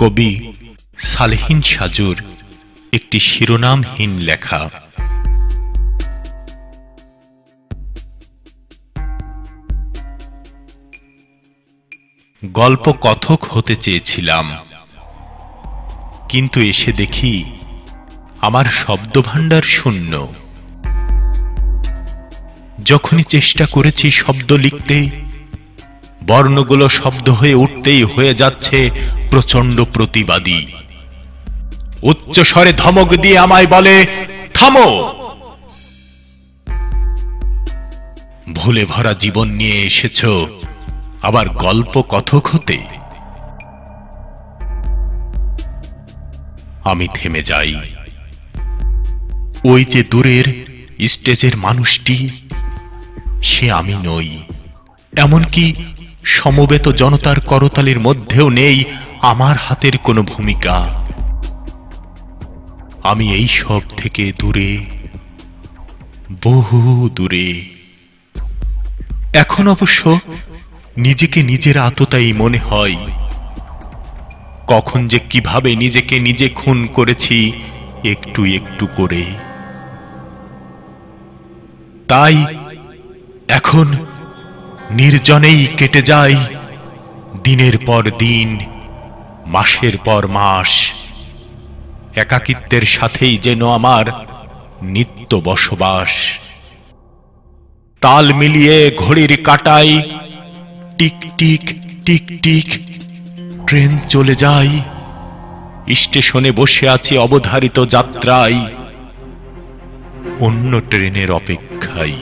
কবি সালেহীন সাজুর একটি শিরোনামহীন লেখা। গল্প কথক হতে চেয়েছিলাম, কিন্তু এসে দেখি আমার শব্দভাণ্ডার শূন্য। যখনই চেষ্টা করেছি শব্দ লিখতে বর্ণগুলো শব্দ হয়ে উঠতেই হয়ে যাচ্ছে প্রচণ্ড প্রতিবাদী। উচ্চ স্বরে ধমক দিয়ে আমায় বলে, থামো! ভুলে ভরা জীবন নিয়ে এসেছ, আবার গল্প কথক হতে। আমি থেমে যাই। ওই যে দূরের স্টেজের মানুষটি, সে আমি নই, এমনকি সমবেত জনতার করতালির মধ্যেও নেই আমার হাতের কোনো ভূমিকা। আমি এই সব থেকে দূরে, বহু দূরে। এখন অবশ্য নিজেকে নিজের আততাই মনে হয়। কখন যে কীভাবে নিজেকে নিজে খুন করেছি, একটু একটু করে। তাই এখন নির্জনেই কেটে যায়। দিনের পর দিন, মাসের পর মাস, একাকিত্বের সাথেই যেন আমার নিত্য বসবাস। তাল মিলিয়ে ঘড়ির কাটাই টিক টিক টিক টিক, ট্রেন চলে যায়। স্টেশনে বসে আছি অবধারিত যাত্রায়, অন্য ট্রেনের অপেক্ষায়।